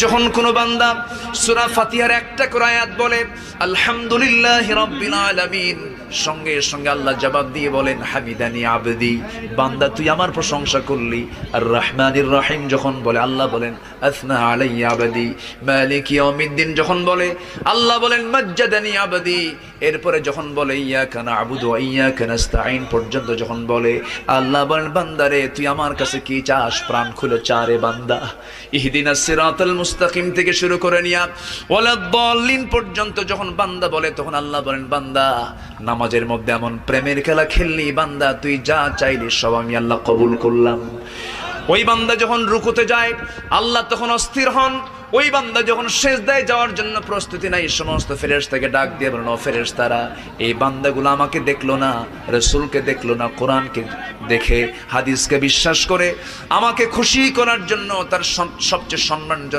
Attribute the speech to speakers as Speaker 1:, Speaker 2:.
Speaker 1: যখন কোনো বান্দা সুরা ফাতিহার একটা করে আয়াত বলে, আলহামদুলিল্লাহ রাব্বিল আলামিন সঙ্গে সঙ্গে আল্লাহ জবাব দিয়ে বলেন, হামিদানি আবদি বান্দা তুই আমার প্রশংসা করলি। আর রহমানির রহিম যখন বলে, আল্লাহ বলেন যখন বলে, আল্লাহ বলেন, মাজ্জাদানি এরপরে যখন বলে, ইয়াকা নাস্তাঈন পর্যন্ত যখন বলে, আল্লাহ বলেন তুই আমার কাছে কি চাস? প্রাণ বান্দা। মুস্তাকিম থেকে শুরু করে নিয়া পর্যন্ত যখন বান্দা বলে, তখন আল্লাহ বলেন, বান্দা, নামাজের মধ্যে এমন প্রেমের খেলা খেললি, বান্দা, তুই যা চাইলি সব আমি আল্লাহ কবুল করলাম। ওই বান্দা যখন রুকুতে যায়, আল্লাহ তখন অস্থির হন। ওই বান্দা যখন শেষ দেয় যাওয়ার জন্য প্রস্তুতি নাই সমস্ত ফেরেশ থেকে ডাক দিয়ে বলেন ও ফেরেশ তারা এই বান্দাগুলো আমাকে দেখল না, রসুলকে দেখল না, কোরআনকে দেখে, হাদিসকে বিশ্বাস করে, আমাকে খুশি করার জন্য তার সবচেয়ে সম্মানজনক